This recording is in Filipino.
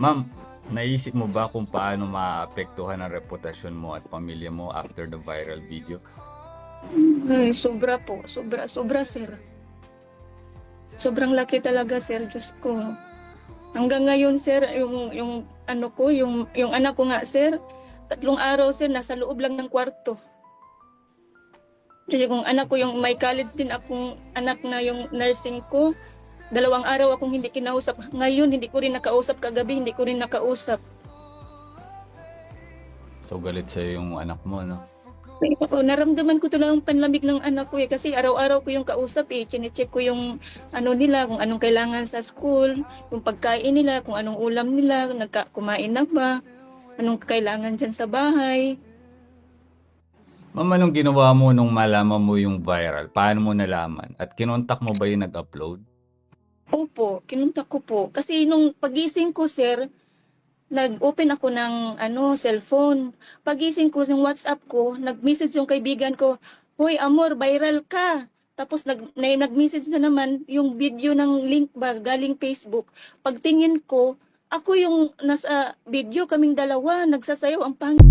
Ma'am, naisip mo ba kung paano maapektuhan ang reputasyon mo at pamilya mo after the viral video? Ay, sobra po. Sobra, sobra, sir. Sobrang laki talaga, sir. Diyos ko. Hanggang ngayon, sir, yung, yung ano ko, yung, yung anak ko nga, sir, tatlong araw, sir, nasa loob lang ng kwarto. Kasi kung anak ko, yung may college din akong anak na yung nursing ko, dalawang araw akong hindi kinausap. Ngayon, hindi ko rin nakausap. Kagabi, hindi ko rin nakausap. So galit sa'yo yung anak mo, no? Oo, naramdaman ko talaga ang panlamig ng anak ko eh. Kasi araw-araw ko yung kausap eh. Chinecheck ko yung ano nila, kung anong kailangan sa school, yung pagkain nila, kung anong ulam nila, nagka, kumain na ba, anong kailangan dyan sa bahay. Ma'am, anong ginawa mo nung malaman mo yung viral? Paano mo nalaman? At kinontak mo ba yung nag-upload? Opo, kinuntak ko po. Kasi nung pagising ko, sir, nag-open ako ng ano, cellphone. Pagising ko yung WhatsApp ko, nag-message yung kaibigan ko, Hoy, Amor, viral ka. Tapos nag, na, nag-message na naman yung video ng link ba galing Facebook. Pagtingin ko, ako yung nasa video, kaming dalawa, nagsasayaw ang pang...